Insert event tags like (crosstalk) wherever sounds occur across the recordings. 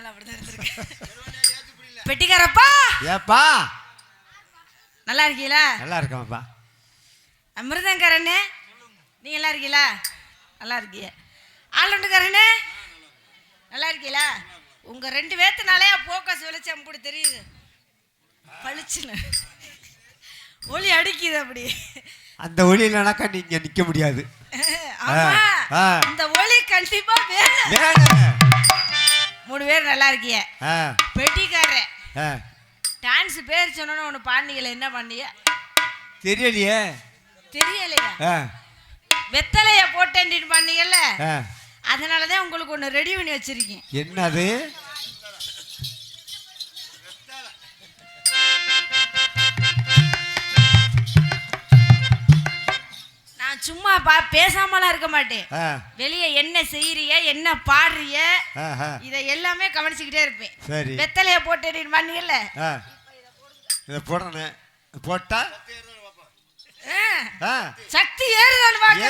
அதனால அப்படிதான் இருந்திருக்கு செல்வனே, நேத்து பிடிக்கல. பெட்டிக்காரப்பா! ஏப்பா! நல்லா இருக்கீங்களா? நல்லா இருக்கேன்ப்பா அமிர்தங்காரண்ணே நீங்க நல்லா இருக்கீங்களா? நல்லா இருக்கீங்க. ஆளுண்டுக்காரண்ணே நல்லா இருக்கீங்களா? உங்க ரெண்டு பேத்துனாலே போக்கஸ் வெளிச்சம் அப்படி தெரியுது. பளிச்சுன்னு. ஒளி அடிக்குது அப்படி. அந்த ஒளி இல்லைனாக்கா நீங்க நிக்க முடியாது. இந்த ஒளி கண்டிப்பா வேணும். மூணு பேர் நல்லா இருக்கீங்க. பெட்டிக்காரன். டான்ஸ் பேர் சொன்னோன்னு ஒன்று பாண்டிகளை என்ன பண்ணீங்க? தெரியலையே. தெரியலையா? வெத்தலைய போட்டேன் பண்ணீங்கல்ல. அதனால தான் உங்களுக்கு ஒன்று ரெடி பண்ணி வச்சிருக்கேன். என்னது? சும்மா பா பேசாமலாம் இருக்க மாட்டேன். வெளியே என்ன செய்யறிய என்ன பாடுறிய. இதை எல்லாமே கவனிச்சுக்கிட்டே இருப்பேன். சரி. வெத்தலைய போட்டேன் பண்ணீங்கல்ல. இதை போடுறேன். போட்டா. சக்தி ஏறுவேன்.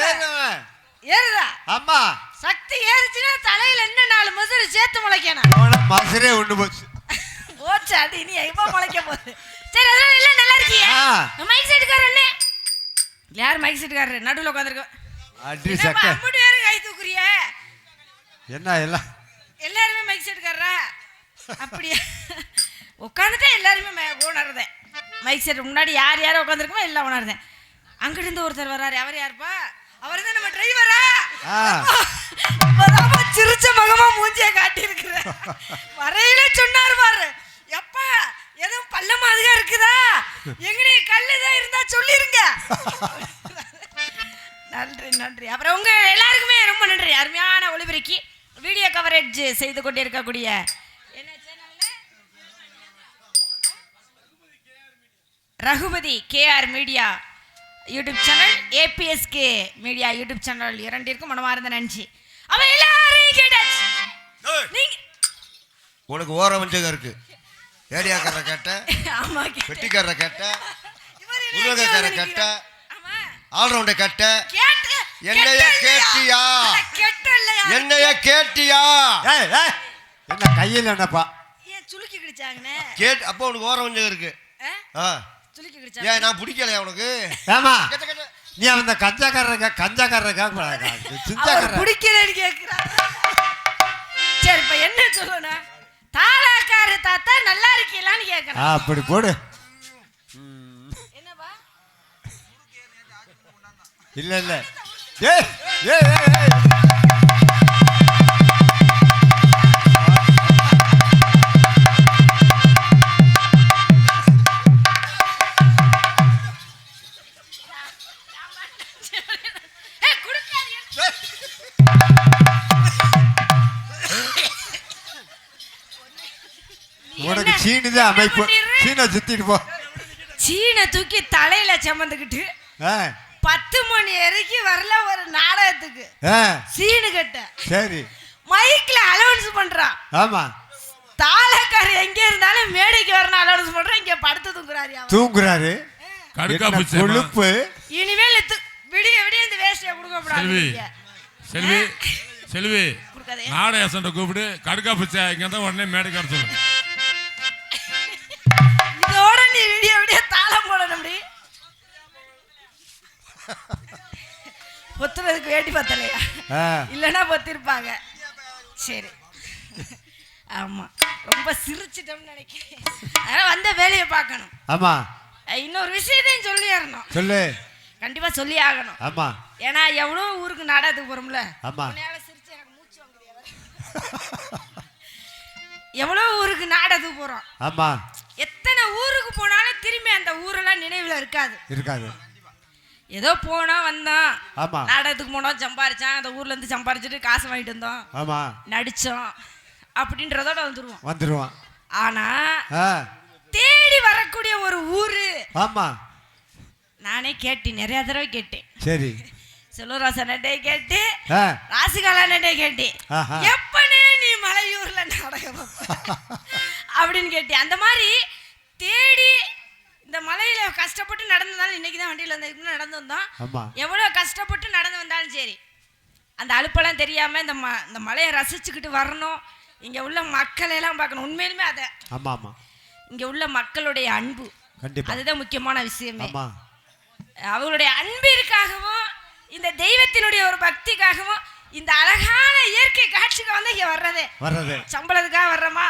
ஏறுதா? ஆமா சக்தி ஏறுச்சுன்னா தலையில என்ன நாலு முசுறு சேர்த்து முளைக்கணும்? மசரே ஒண்ணு போச்சு. ஓச்சு அது இனி எப்போ முளைக்க போகுது? சரி அதெல்லாம் நல்லா இருக்கீங்க ஆ. மைக் செட்டுக்காரர் அண்ணே. யார் மைக் செட்டுக்காரர் நடுவில் உட்காந்துருக்கோம் அடி சக்க. அம்மட்டு கை தூக்குறிய? என்ன எல்லாம் எல்லாருமே மைக் செட்டுக்காரரா அப்படியா? உட்காந்துட்டா எல்லாருமே உணர்றேன் மைக் செட் முன்னாடி யார் யாரும் உட்காந்துருக்கோமோ எல்லாம் உணர்றேன் அங்கிட்டு இருந்து ஒருத்தர் வர்றாரு. அவர் யாருப்பா? அவர் தான் நம்ம டிரைவரா சிரிச்ச மகமா மூஞ்சிய காட்டி இருக்கிற வரையில சொன்னாரு பாரு. எதுவும் பள்ளம் அதுగా இருக்குதா? எங்கடி கல்லுதான் இருந்தா சொல்லிருங்க. நன்றி நன்றி. அப்புறம் உங்க எல்லாருக்குமே ரொம்ப நன்றி. அருமையான ஒளிபெருக்கி வீடியோ கவரேஜ் செய்து கொண்டிருக்கக்கூடிய என்ன சேனல்ல Raghupathi KR media YouTube channel ABSK media YouTube channel இரண்டிற்கும் மனமார்ந்த நன்றி. அவ எல்லாரையும் கேட்டாச்சு. உனக்கு ஓர வஞ்சகம் இருக்கு. ஏரியாக்காரரை கேட்ட ஆமா கேட்டேன். வெட்டிக்காரரை கேட்ட எங்கேயாவது கட்ட. ஆமா. ஆல்ரவுண்டை கேட்ட என்னைய கேட்டியா? என்னைய கேட்டியா. என்ன கையில் என்னப்பா? சுளுக்கி கிடிச்சாங்கண்ணே. கேட் அப்போ உனக்கு ஓர வஞ்சகம் இருக்கு. சுளுக்கி ஏன் கிடிச்சாங்க நான் பிடிக்கலையா உனக்கு? கேட்ட நீ அந்த கஞ்சாக்காரங்க கஞ்சாக்காரங்க அவர் (laughs) சிஞ்சாக்காரன் பிடிக்கலன்னு கேக்குறாரு சரி இப்ப என்ன சொல்லணும்? தாளாக்காரு தாத்தா நல்லா இருக்கீங்களான்னு ஆ, கேக்குறேன் அப்படி போடு. என்னப்பா? இல்ல இல்ல. ஏய் ஏய் ஏய், சீனி தான் அமைப்பு? சீனை சுத்திட்டு போ. சீனை தூக்கி தலையில சுமந்துக்கிட்டு ஆ, பத்து மணி வரைக்கும் வரல ஒரு நாடகத்துக்கு. ஆ, சீனு கட்ட. சரி. மைக்ல அலௌன்ஸ் பண்றான் ஆமா. தாளக்கார் எங்க இருந்தாலும் மேடைக்கு வரணும் அலௌன்ஸ் பண்றான் இங்க படுத்து தூங்குறாரு. தூங்குறாரு. கொழுப்பு. இனிமேல் து- விடிய விடிய இந்த வேஷ்டியை கொடுக்க செல்வி. கூடாது செல்வி. செல்வி. கொடுக்காதே. நாடகசன்ட்ட கூப்பிட்டு கடுக்கா பூச்சா? இங்க தான் உடனே மேடைக்கு வர சொல்லு. நீ விடிய விடிய தாளம் போடணும் அப்படி. பொத்துறதுக்கு வேண்டி பார்த்தலையா ஆ, இல்லைன்னா பொத்திருப்பாங்க. சரி. ஆமா. ரொம்ப சிரிச்சிட்டோம்னு நினைக்கிறேன். அதனால வந்த வேலையை பார்க்கணும். ஆமா. இன்னொரு விஷயத்தையும் சொல்லிடணும். சொல்லு. கண்டிப்பா சொல்லி ஆகணும். ஆமா. ஏன்னா எவ்வளோ ஊருக்கு நாடகத்துக்கு போறோம்ல. ஆமா. சிரிச்சு எனக்கு மூச்சு? எவ்வளோ ஊருக்கு நாடகத்துக்கு போறோம். ஆமா. எத்தனை ஊருக்கு போனாலும் திரும்பி அந்த ஊரெல்லாம் நினைவுல இருக்காது. இருக்காது. ஏதோ போனோம் வந்தோம் ஆமா. நாடகத்துக்கு போனோம் சம்பாரிச்சோம் அந்த ஊர்ல இருந்து சம்பாரிச்சுட்டு காசு வாங்கிட்டு வந்தோம். ஆமா. நடிச்சோம். அப்படின்றதோட வந்துருவோம். வந்துருவான் ஆனா தேடி வரக்கூடிய ஒரு ஊரு. ஆமா. நானே கேட்டேன் நிறைய தடவை கேட்டேன். சரி. (laughs) செல்வராசன் கேட்டு ஆ. ராசிகாலானே கேட்டேன். எப்பனே நீ மலையூர்ல நாடகம் (laughs) அப்படின்னு கேட்டேன். அந்த மாதிரி தேடி இந்த மலையில கஷ்டப்பட்டு நடந்து வந்தாலும் இன்னைக்கு தான் வண்டியில் வந்து இதுக்கு முன்னாடி நடந்து வந்தோம். எவ்வளோ கஷ்டப்பட்டு நடந்து வந்தாலும் சரி அந்த அலுப்பெல்லாம் தெரியாம இந்த ம இந்த மலையை ரசிச்சுக்கிட்டு வரணும். இங்க உள்ள மக்களை எல்லாம் பார்க்கணும். உண்மையிலுமே அதை ஆமா ஆமா. இங்க உள்ள மக்களுடைய அன்பு. அதுதான் முக்கியமான விஷயமே. அவங்களுடைய அன்பிற்காகவும் இந்த தெய்வத்தினுடைய ஒரு பக்திக்காகவும் இந்த அழகான இயற்கை காட்சிக்கு வந்து இங்க வர்றதே. வர்றது. சம்பளத்துக்காக வர்றோமா.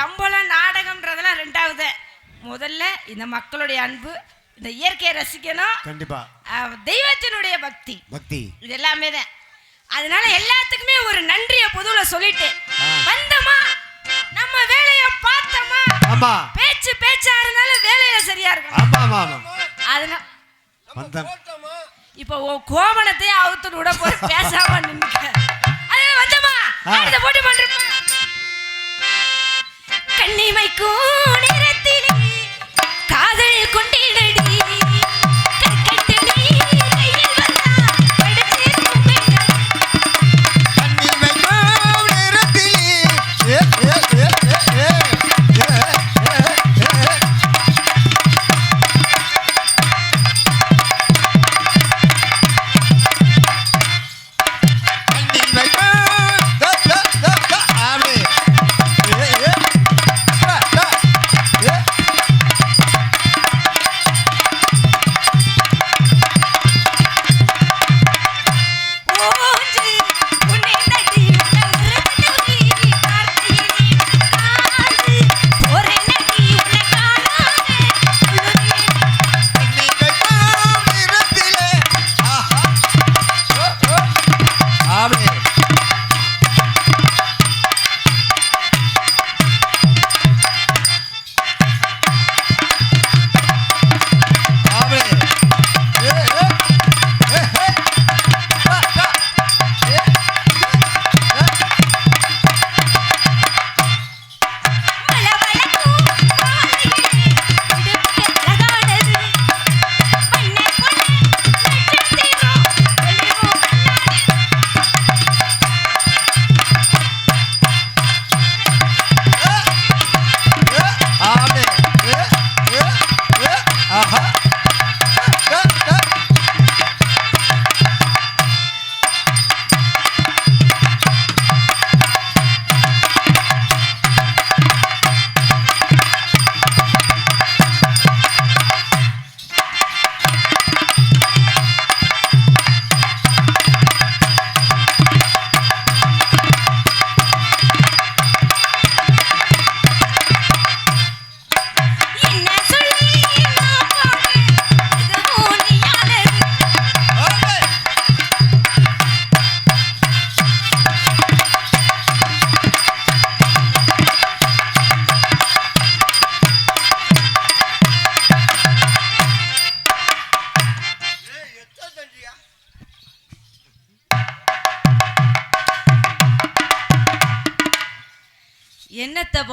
சம்பளம் நாடகம்ன்றதெல்லாம் ரெண்டாவது. முதல்ல இந்த மக்களுடைய அன்பு இந்த இயற்கையை ரசிக்கணும். கண்டிப்பா. தெய்வத்தினுடைய பக்தி. பக்தி. இது எல்லாமே தான். அதனால எல்லாத்துக்குமே ஒரு நன்றியை பொதுவுல சொல்லிட்டு. வந்தோமா? நம்ம வேலையை பார்த்தோமா? ஆமா. பேச்சு பேச்சா இருந்தாலும் வேலையில சரியா இருக்கணும். ஆமா ஆமா ஆமா. அதனால வந்தோம். இப்போ உன் கோவணத்தையும் அவுத்து விட போய் பேசாம நின்னுக்க. அதனால வந்தோமா. அடுத்த போட்டு பண்றோமா? கண்ணிமைக்கும் நேரத்திலே காதல் கொண்டேனடி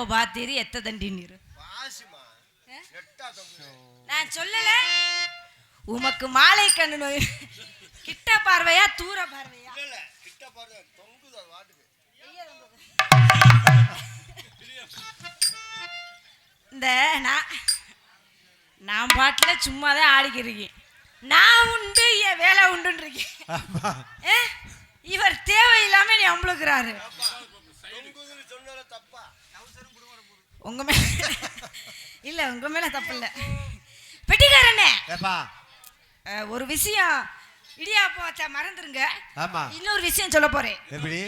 தண்டின்னு பாசிமா நெட்டா தம்பி நான் சொல்லல. உமக்கு மாலை கண்ணு நோய் கிட்ட பார்வையா தூர பார்வையா? இல்ல இல்ல கிட்ட பாருங்க தொங்குது அது வாட்டுக்கு. இந்த நான் நான் பாட்டில் சும்மா தான் ஆடிக்கிறீங்க நான் உண்டு என் வேலை உண்டுன்னு இருக்கேன் இவர் தேவையில்லாம நீ அம்பளுக்குறாரு தப்பா. உங்க மேல இல்ல உங்க மேல தப்பு இல்ல பெட்டிக்காரனே. ஏப்பா. ஒரு விஷயம் இடியாப்பம் வச்சா மறந்துருங்க. ஆமா. இன்னொரு விஷயம் சொல்ல போறேன். எப்படி?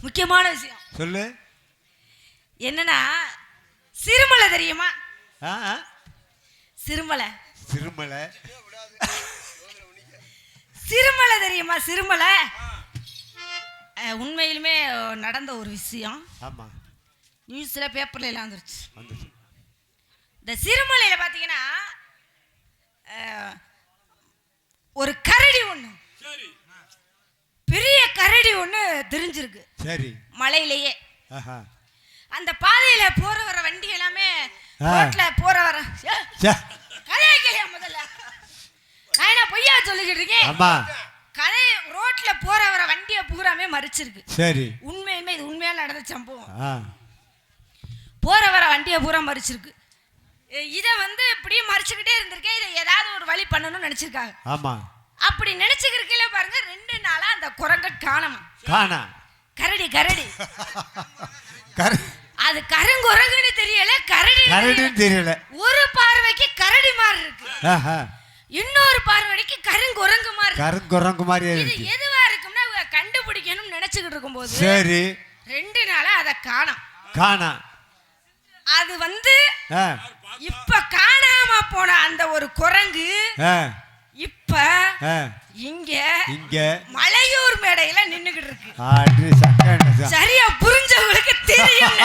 முக்கியமான விஷயம். சொல்லு. என்னன்னா சிறுமலை தெரியுமா. சிறுமலை. சிறுமலை. சிறுமலை தெரியுமா? சிறுமலை? உண்மையிலுமே நடந்த ஒரு விஷயம். ஆமா. நியூஸ்ல பேப்பர்ல எல்லாம் வந்துருச்சு. இந்த சிறுமலையில பாத்தீங்கன்னா ஒரு கரடி ஒண்ணு. பெரிய கரடி ஒண்ணு தெரிஞ்சிருக்கு. சரி. மலையிலேயே. அந்த பாதையில போற வர வண்டி எல்லாமே. ரோட்ல போற வர. கதையை கேளியா முதல்ல. நான் என்ன பொய்யா சொல்லிக்கிட்டு இருக்கேன்? கதை ரோட்ல ரோட்ல போற வர வண்டியை பூராமே மறிச்சிருக்கு. சரி. உண்மையுமே இது உண்மையா நடந்த சம்பவம். போற வர வண்டியை பூரா மறிச்சிருக்கு. இதை வந்து இப்படியே மறிச்சுக்கிட்டே இருந்திருக்கேன் இதை ஏதாவது ஒரு வழி பண்ணணும்னு நினைச்சிருக்காங்க. ஆமா. அப்படி நினைச்சுக்கிறக்கையில பாருங்க ரெண்டு நாளா அந்த குரங்க காணோம். காணா. கரடி கரடி. (laughs) கர அது கருங்குரங்குன்னு தெரியல கரடி கரடின்னு தெரியல. ஒரு பார்வைக்கு கரடி மாதிரி இருக்கு. இன்னொரு பார்வைக்கு கருங்குரங்கு மாதிரி. கருங்குரங்கு மாதிரியே இது இருக்கு. எதுவா இருக்கும்னா கண்டுபிடிக்கணும்னு நினைச்சுக்கிட்டு இருக்கும்போது சரி. ரெண்டு நாளா அதை காணோம். காணா. அது வந்து இப்ப காணாம போன அந்த ஒரு குரங்கு இப்ப இங்க இங்க. மலையூர் மேடையில நின்னுகிட்டு இருக்கு. சரியா புரிஞ்சவங்களுக்கு தெரியும்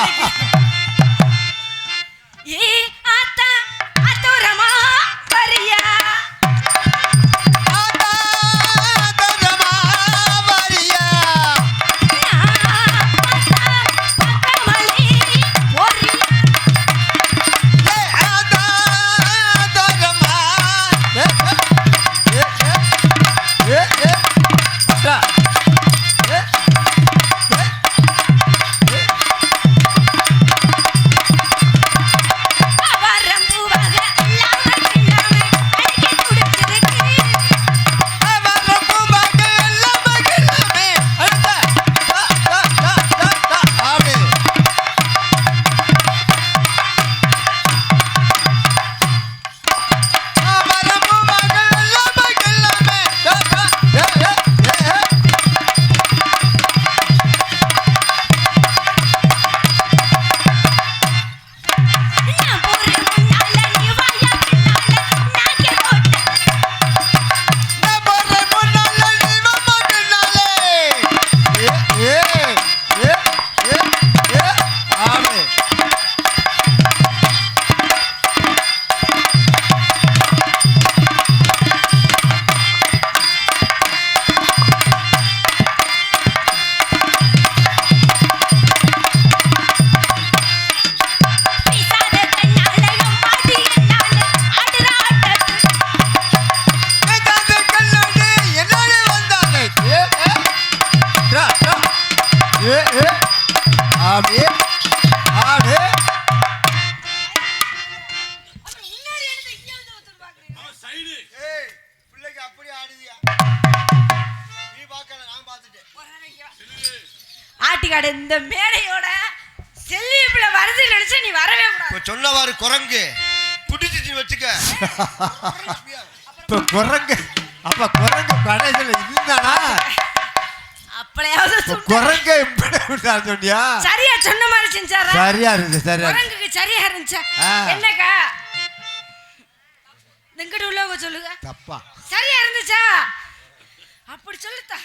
நான் பார்த்துட்டேன். ஆட்டிக்காடு இந்த மேடையோட செல்வி பிள்ளை வருது நினைச்சா நீ வரவே கூடாது. சொன்னவாறு குரங்கு. பிடிச்சிச்சு வச்சுக்க. இப்ப குரங்கு அப்ப குரங்கு கடைசியில் இருந்தானா சொன்ன- குரங்கு இப்படி சொன்னியா? சரியா சொன்ன மாதிரி செஞ்சாரா? சரியா இருந்து சரியா இருந்து. குரங்குக்கு சரியா இருந்துச்சா. என்னக்கா? இங்கிட்டு உள்ளவங்க சொல்லுங்க. தப்பா. சரியா இருந்துச்சா? அப்படி சொல்லுத்தா.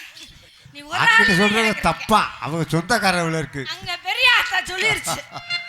நீ ஒரு சொல்றது தப்பா. அவங்க சொந்தக்காரவுல இருக்கு? அங்க பெரிய ஆத்தா சொல்லிருச்சு. (laughs)